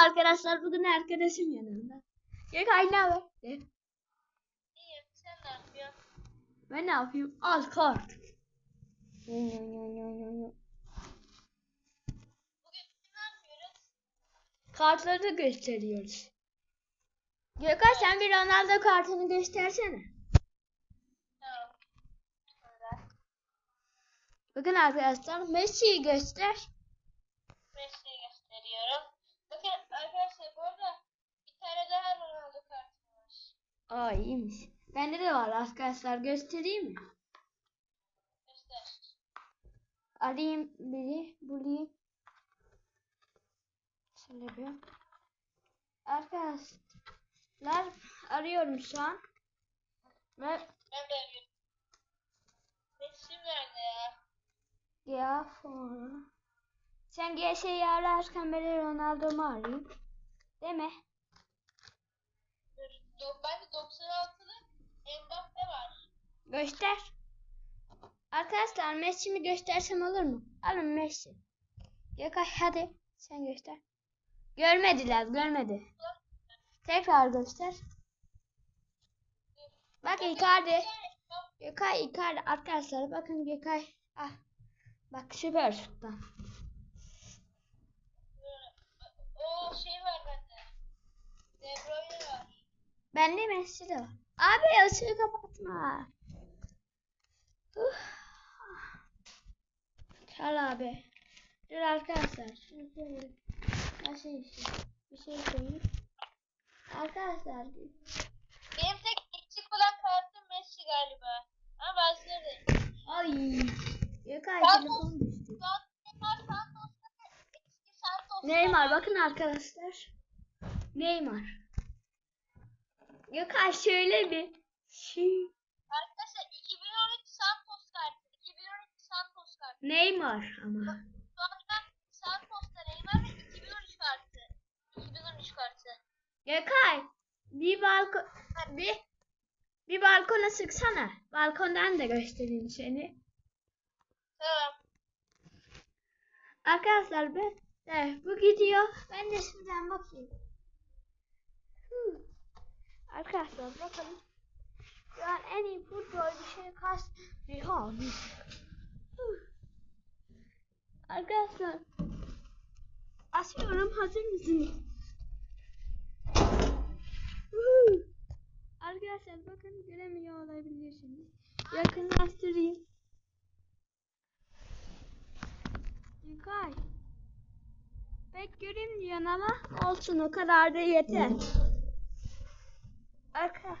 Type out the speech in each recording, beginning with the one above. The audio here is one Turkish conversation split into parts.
Arkadaşlar bugün arkadaşım yanımda. Ne haber? De. İyiyim. Sen ne yapıyorsun? Ben ne yapayım? Al kart. Bugün ne yapıyoruz? Kartları da gösteriyoruz. Gökay sen bir Ronaldo kartını göstersene. Tamam. Sonra Bakın arkadaşlar Messi'yi göster. Messi'yi gösteriyorum. Arkadaşlar bu arada bir tane daha Ronaldo kartım var. Aa iyiymiş. Bende de var arkadaşlar göstereyim mi? Göster. Arayayım biri bulayım. Şöyle bir. Arkadaşlar arıyorum şu an. Ve Ben de arıyorum. Messi nerede ya? ya sonra. Sen GS'yi ararken ben Ronaldo'mu arayayım. Değil mi? Ben de 96'lı Mbappe var. Göster. Arkadaşlar Messi'mi göstersem olur mu? Alın Messi. Gökay hadi sen göster. Görmediler görmedi. Tekrar göster. Bak Icardi. Gökay Icardi arkadaşlar bakın Gökay. Ah. Bak süper şuttan. O şey var bende. De var. Bende Messi de var. Abi ışığı kapatma. Uh. Çal abi. Dur arkadaşlar. Şunu şöyle. Nasıl işi? Bir şey koyayım. Arkadaşlar. Benim tek eksik olan kartım Messi galiba. Ama bazıları da Ay. Telefon düştü. Eski Santos. Neymar bakın arkadaşlar. Neymar. Gökay şöyle bir şey. Arkadaşlar 2013 Santos kartı. 2013 Santos kartı. Neymar ama. Şu anda Santos'ta Neymar ve 2013 kartı. 2013 kartı. Gökay bir balkon bir bir balkona sıksana. Balkondan da göstereyim seni. Tamam. Arkadaşlar ben de bu gidiyor. Ben de şuradan bakayım. Hı. Arkadaşlar. Şu an en iyi futbolcu şey kaç Rihan. Arkadaşlar asıyorum hazır mısınız? Arkadaşlar bakın göremiyor olabilirsiniz. Yakınlaştırayım. Yukay. Pek görünmüyor ama olsun o kadar da yeter. Arkadaşlar.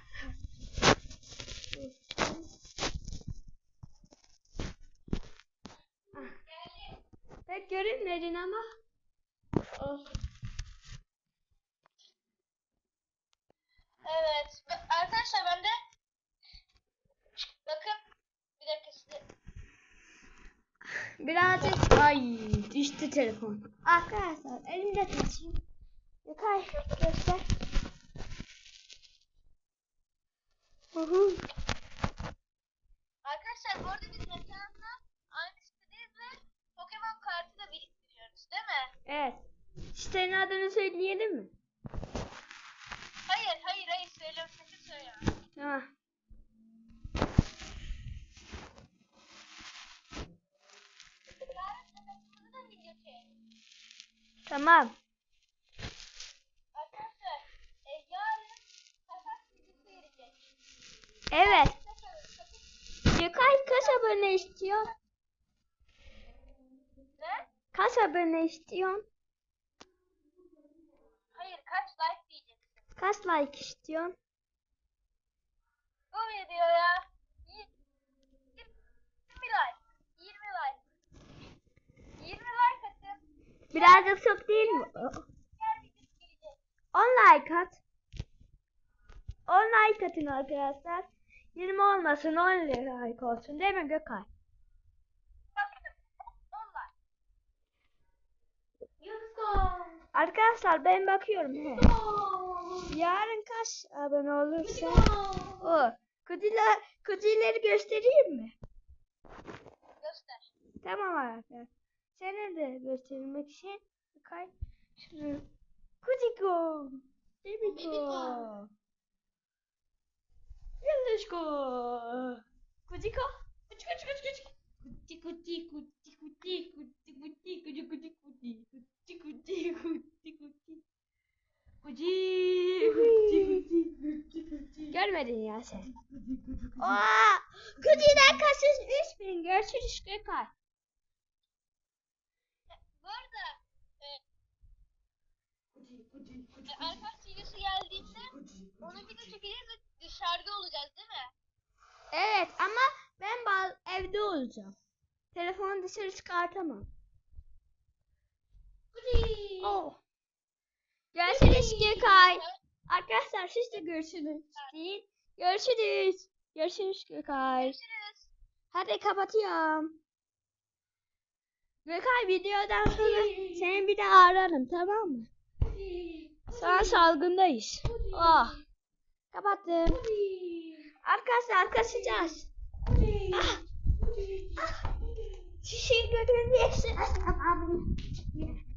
Ah. Pek görünmedin ama Oh. Evet. Arkadaşlar ben de bakın bir dakika size birazcık ay düştü telefon. Arkadaşlar elimde taşıyayım. Yukay göster. Hı hı. Arkadaşlar bu arada biz mekanla aynı sitedeyiz ve Pokemon kartı da biriktiriyoruz değil mi? Evet. Sitenin adını söyleyelim mi? Hayır hayır hayır söyle sakın söyle. Tamam. Tamam. Evet. Gökay kaç abone istiyor? Ne? Kaç abone istiyorsun? Hayır kaç like diyeceksin. Kaç like istiyorsun? Bu videoya 20 like. 20 like. 20 like atın. Birazcık çok değil mi? Diğer video gelecek. 10 like at. 10 like atın arkadaşlar. 20 olmasın 10 like olsun değil mi Gökay? Bakın 10 like. Arkadaşlar ben bakıyorum. He. Yarın kaç abone olursa o. Kutular, kutuları göstereyim mi? Göster. Tamam arkadaşlar. Seni de göstermek için Gökay şunu kutu Bibiko. Kudiko. Kuçi kuçi kuçi kuçi. Kuti kuti kuti kuti kuti kuti kuti kuti kuti kuti kuti kuti kuti. Kuci kuci kuci kuci. Görmedin ya sen. Aa, Kuci'den kasız 3000. Görüşürüz Gökay. Bu arada e, e, arkadaş videosu geldiğinde onu video çekeceğiz ve dışarıda olacağız değil mi? Evet ama ben bal evde olacağım. Telefonu dışarı çıkartamam. Oh. Görüşürüz Gökay. Arkadaşlar siz de görüşürüz. Değil. Görüşürüz. Görüşürüz Gökay. Görüşürüz. Hadi kapatıyorum. Gökay videodan sonra seni bir daha ararım tamam mı? Şu an salgındayız. Oh. Kapattım. Arkadaşlar kaçacağız. Ah. Ah. Götürün diye.